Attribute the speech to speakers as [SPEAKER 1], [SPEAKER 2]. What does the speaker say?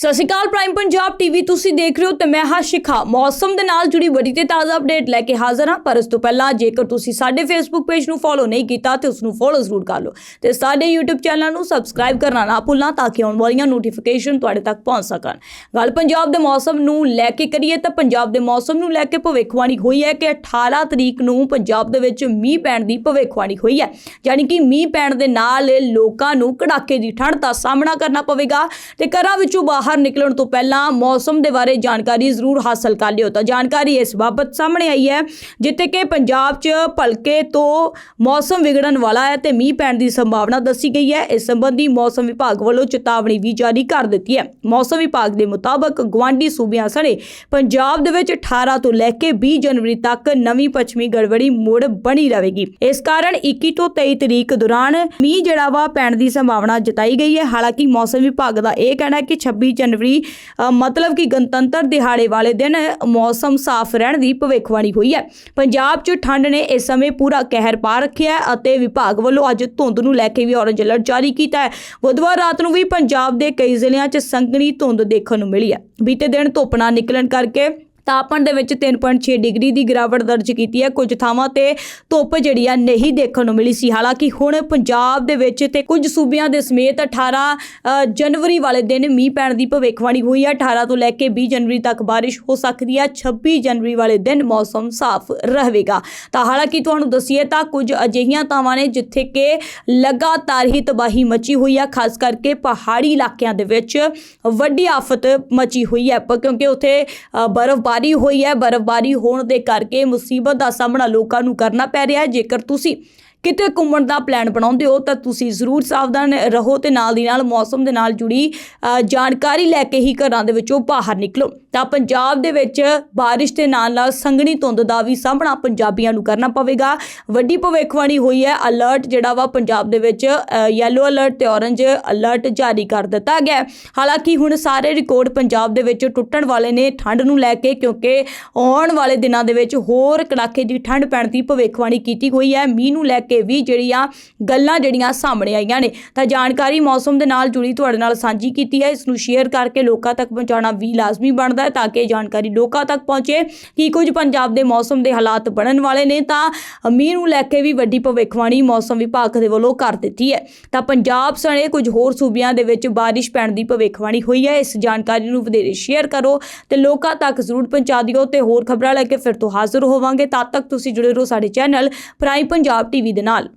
[SPEAKER 1] ਸਤਿ ਸ਼੍ਰੀ ਅਕਾਲ ਪ੍ਰਾਈਮ ਪੰਜਾਬ ਟੀਵੀ ਤੁਸੀਂ ਦੇਖ ਰਹੇ ਹੋ ਤੇ ਮੈਂ ਹਾਂ ਸ਼ਿਖਾ। ਮੌਸਮ ਦੇ ਨਾਲ ਜੁੜੀ ਬੜੀ ਤੇ ਤਾਜ਼ਾ ਅਪਡੇਟ ਲੈ ਕੇ ਹਾਜ਼ਰ ਹਾਂ, ਪਰ ਇਸ ਤੋਂ ਪਹਿਲਾਂ ਜੇਕਰ ਤੁਸੀਂ ਸਾਡੇ ਫੇਸਬੁੱਕ ਪੇਜ ਨੂੰ ਫੋਲੋ ਨਹੀਂ ਕੀਤਾ ਤੇ ਉਸ ਨੂੰ ਫੋਲੋ ਜ਼ਰੂਰ ਕਰ ਲਓ ਤੇ ਸਾਡੇ YouTube ਚੈਨਲ ਨੂੰ ਸਬਸਕ੍ਰਾਈਬ ਕਰਨਾ ਨਾ ਭੁੱਲਣਾ ਤਾਂ ਕਿ ਆਉਣ ਵਾਲੀਆਂ ਨੋਟੀਫਿਕੇਸ਼ਨ ਤੁਹਾਡੇ ਤੱਕ ਪਹੁੰਚ ਸਕਣ। ਗੱਲ ਪੰਜਾਬ ਦੇ ਮੌਸਮ ਨੂੰ ਲੈ ਕੇ ਕਰੀਏ ਤਾਂ ਪੰਜਾਬ ਦੇ ਮੌਸਮ ਨੂੰ ਲੈ ਕੇ ਭਵਿੱਖਬਾਣੀ ਹੋਈ ਹੈ ਕਿ 18 ਤਰੀਕ ਨੂੰ ਪੰਜਾਬ ਦੇ ਵਿੱਚ ਮੀਂਹ ਪੈਣ ਦੀ ਭਵਿੱਖਬਾਣੀ ਹੋਈ ਹੈ। ਯਾਨੀ ਕਿ ਮੀਂਹ ਪੈਣ ਦੇ ਨਾਲ ਲੋਕਾਂ ਨੂੰ ਕੜਾਕੇ ਦੀ ਠੰਡ ਦਾ ਸਾਹਮਣਾ ਕਰਨਾ ਪਵੇਗਾ ਤੇ ਘਰਾਂ ਵਿੱਚੋਂ ਬਾਹਰ ਨਿਕਲਣ ਤੋਂ ਪਹਿਲਾਂ ਮੌਸਮ ਦੇ ਬਾਰੇ ਜਾਣਕਾਰੀ ਜ਼ਰੂਰ ਹਾਸਲ ਕਰ ਲਿਓ। ਤਾਂ ਜਾਣਕਾਰੀ ਇਸ ਬਾਬਤ ਸਾਹਮਣੇ ਆਈ ਹੈ, ਜਿੱਥੇ ਕਿ ਪੰਜਾਬ 'ਚ ਭਲਕੇ ਤੋਂ ਮੌਸਮ ਵਿਗੜਨ ਵਾਲਾ ਹੈ ਤੇ ਮੀਂਹ ਪੈਣ ਦੀ ਸੰਭਾਵਨਾ ਦੱਸੀ ਗਈ ਹੈ। ਇਸ ਸੰਬੰਧੀ ਮੌਸਮ ਵਿਭਾਗ ਵੱਲੋਂ ਚੇਤਾਵਨੀ ਵੀ ਜਾਰੀ ਕਰ ਦਿੱਤੀ ਹੈ। ਮੌਸਮ ਵਿਭਾਗ ਦੇ ਮੁਤਾਬਕ ਗਵਾਂਢੀ ਸੂਬਿਆਂ ਸਣੇ ਪੰਜਾਬ ਦੇ ਵਿੱਚ 18 ਤੋਂ ਲੈ ਕੇ 20 ਜਨਵਰੀ ਤੱਕ ਨਵੀਂ ਪੱਛਮੀ ਗੜਬੜੀ ਮੁੜ ਬਣੀ ਰਹੇਗੀ। ਇਸ ਕਾਰਨ 21 ਤੋਂ 23 ਤਰੀਕ ਦੌਰਾਨ ਮੀਂਹ ਜਿਹੜਾ ਵਾ ਪੈਣ ਦੀ ਸੰਭਾਵਨਾ ਜਤਾਈ ਗਈ ਹੈ। ਹਾਲਾਂਕਿ ਮੌਸਮ ਵਿਭਾਗ ਦਾ ਇਹ ਕਹਿਣਾ ਹੈ ਕਿ 26 ਜਨਵਰੀ ਮਤਲਬ ਕਿ ਗਣਤੰਤਰ ਦਿਹਾੜੇ ਵਾਲੇ ਦਿਨ ਮੌਸਮ ਸਾਫ਼ ਰਹਿਣ ਦੀ ਭਵਿੱਖਬਾਣੀ ਹੋਈ ਹੈ। ਪੰਜਾਬ 'ਚ ਠੰਡ ਨੇ ਇਸ ਸਮੇਂ ਪੂਰਾ ਕਹਿਰ ਪਾ ਰੱਖਿਆ ਹੈ ਅਤੇ ਵਿਭਾਗ ਵੱਲੋਂ ਅੱਜ ਧੁੰਦ ਨੂੰ ਲੈ ਕੇ ਵੀ ਔਰੰਜ ਅਲਰਟ ਜਾਰੀ ਕੀਤਾ ਹੈ। ਬੁੱਧਵਾਰ ਰਾਤ ਨੂੰ ਵੀ ਪੰਜਾਬ ਦੇ ਕਈ ਜ਼ਿਲ੍ਹਿਆਂ 'ਚ ਸੰਘਣੀ ਧੁੰਦ ਦੇਖਣ ਨੂੰ ਮਿਲੀ ਹੈ। ਬੀਤੇ ਦਿਨ ਧੁੱਪ ਨਾ ਨਿਕਲਣ ਕਰਕੇ ਤਾਪਮਾਨ ਦੇ ਵਿੱਚ 3.6 ਡਿਗਰੀ ਦੀ ਗਿਰਾਵਟ ਦਰਜ ਕੀਤੀ ਹੈ। ਕੁਝ ਥਾਵਾਂ ਤੇ ਧੁੱਪ ਜਿਹੜੀ ਆ ਨਹੀਂ ਦੇਖਣ ਨੂੰ ਮਿਲੀ ਸੀ। ਹਾਲਾਂਕਿ ਹੁਣ ਪੰਜਾਬ ਦੇ ਵਿੱਚ ਤੇ ਕੁਝ ਸੂਬਿਆਂ ਦੇ ਸਮੇਤ 18 ਜਨਵਰੀ ਵਾਲੇ ਦਿਨ ਮੀਂਹ ਪੈਣ ਦੀ ਭਵਿੱਖਬਾਣੀ ਹੋਈ ਹੈ। 18 ਤੋਂ ਲੈ ਕੇ 20 ਜਨਵਰੀ ਤੱਕ ਬਾਰਿਸ਼ ਹੋ ਸਕਦੀ ਹੈ। 26 ਜਨਵਰੀ ਵਾਲੇ ਦਿਨ ਮੌਸਮ ਸਾਫ਼ ਰਹੇਗਾ। ਤਾਂ ਹਾਲਾਂਕਿ ਤੁਹਾਨੂੰ ਦਸੀਏ ਤਾਂ ਕੁਝ ਅਜਿਹੀਆਂ ਥਾਵਾਂ ਨੇ ਜਿੱਥੇ ਕਿ ਲਗਾਤਾਰ ਹੀ ਤਬਾਹੀ ਮਚੀ ਹੋਈ ਹੈ। ਖਾਸ ਕਰਕੇ ਪਹਾੜੀ ਇਲਾਕਿਆਂ ਦੇ ਵਿੱਚ ਵੱਡੀ ਆਫਤ ਮਚੀ ਹੋਈ ਹੈ। ਪ- ਕਿਉਂਕਿ ਉੱਥੇ ਬਰਫ਼ ਬਰਫ਼ਬਾਰੀ ਹੋਈ ਹੈ ਬਰਫ਼ਬਾਰੀ ਹੋਣ ਦੇ ਕਰਕੇ ਮੁਸੀਬਤ ਦਾ ਸਾਹਮਣਾ ਲੋਕਾਂ ਨੂੰ ਕਰਨਾ ਪੈ ਰਿਹਾ ਹੈ। ਜੇਕਰ ਤੁਸੀਂ ਕਿਤੇ ਘੁੰਮਣ ਦਾ ਪਲਾਨ ਬਣਾਉਂਦੇ ਹੋ, ਤਾਂ ਤੁਸੀਂ ਜ਼ਰੂਰ ਸਾਵਧਾਨ ਰਹੋ ਤੇ ਨਾਲ ਦੀ ਨਾਲ ਮੌਸਮ ਦੇ ਨਾਲ ਜੁੜੀ ਜਾਣਕਾਰੀ ਲੈ ਕੇ ਹੀ ਘਰਾਂ ਦੇ ਵਿੱਚੋਂ ਬਾਹਰ ਨਿਕਲੋ। ਤਾਂ ਪੰਜਾਬ ਦੇ ਵਿੱਚ ਬਾਰਿਸ਼ ਦੇ ਨਾਲ ਨਾਲ ਸੰਘਣੀ ਧੁੰਦ ਦਾ ਵੀ ਸਾਹਮਣਾ ਪੰਜਾਬੀਆਂ ਨੂੰ ਕਰਨਾ ਪਵੇਗਾ। ਵੱਡੀ ਭਵਿੱਖਬਾਣੀ ਹੋਈ ਹੈ ਅਲਰਟ ਜਿਹੜਾ ਵਾ ਪੰਜਾਬ ਦੇ ਵਿੱਚ ਯੈਲੋ ਅਲਰਟ ਤੇ ਔਰੰਜ ਅਲਰਟ ਜਾਰੀ ਕਰ ਦਿੱਤਾ ਗਿਆ ਹਾਲਾਂਕਿ ਹੁਣ ਸਾਰੇ ਰਿਕਾਰਡ ਪੰਜਾਬ ਦੇ ਵਿੱਚ ਟੁੱਟਣ ਵਾਲੇ ਨੇ ਠੰਡ ਨੂੰ ਲੈ ਕੇ, ਕਿਉਂਕਿ ਆਉਣ ਵਾਲੇ ਦਿਨਾਂ ਦੇ ਵਿੱਚ ਹੋਰ ਕੜਾਕੇ ਦੀ ਠੰਡ ਪੈਣ ਦੀ ਭਵਿੱਖਬਾਣੀ ਕੀਤੀ ਹੋਈ ਹੈ। ਮੀਂਹ ਨੂੰ ਲੈ ਕੇ ਵੀ ਜਿਹੜੀਆਂ ਗੱਲਾਂ ਜਿਹੜੀਆਂ ਸਾਹਮਣੇ ਆਈਆਂ ਨੇ। ਤਾਂ ਜਾਣਕਾਰੀ ਮੌਸਮ ਦੇ ਨਾਲ ਜੁੜੀ ਤੁਹਾਡੇ ਨਾਲ ਸਾਂਝੀ ਕੀਤੀ ਹੈ। ਇਸ ਨੂੰ ਸ਼ੇਅਰ ਕਰਕੇ ਲੋਕਾਂ ਤੱਕ ਪਹੁੰਚਾਉਣਾ ਵੀ ਲਾਜ਼ਮੀ ਬਣਦਾ ਹੈ ਤਾਂ ਕਿ ਇਹ ਜਾਣਕਾਰੀ ਲੋਕਾਂ ਤੱਕ ਪਹੁੰਚੇ ਕਿ ਕੁਝ ਪੰਜਾਬ ਦੇ ਮੌਸਮ ਦੇ ਹਾਲਾਤ ਬਣਨ ਵਾਲੇ ਨੇ ਤਾਂ ਮੀਂਹ ਨੂੰ ਲੈ ਕੇ ਵੀ ਵੱਡੀ ਭਵਿੱਖਬਾਣੀ ਮੌਸਮ ਵਿਭਾਗ ਦੇ ਵੱਲੋਂ ਕਰ ਦਿੱਤੀ ਹੈ। ਤਾਂ ਪੰਜਾਬ ਸਣੇ ਕੁਝ ਹੋਰ ਸੂਬਿਆਂ ਦੇ ਵਿੱਚ ਬਾਰਿਸ਼ ਪੈਣ ਦੀ ਭਵਿੱਖਬਾਣੀ ਹੋਈ ਹੈ। ਇਸ ਜਾਣਕਾਰੀ ਨੂੰ ਵਧੇਰੇ ਸ਼ੇਅਰ ਕਰੋ ਤੇ ਲੋਕਾਂ ਤੱਕ ਜ਼ਰੂਰ ਪਹੁੰਚਾ ਦਿਓ ਤੇ ਹੋਰ ਖਬਰਾਂ ਲੈ ਕੇ ਫਿਰ ਤੋਂ ਹਾਜ਼ਰ ਹੋਵਾਂਗੇ। ਤਦ ਤੱਕ ਤੁਸੀਂ ਜੁੜੇ ਰਹੋ ਸਾਡੇ ਚੈਨਲ ਪ੍ਰਾਈਮ ਪੰਜਾਬ ਟੀਵੀ ਦੇ ਨਾਲ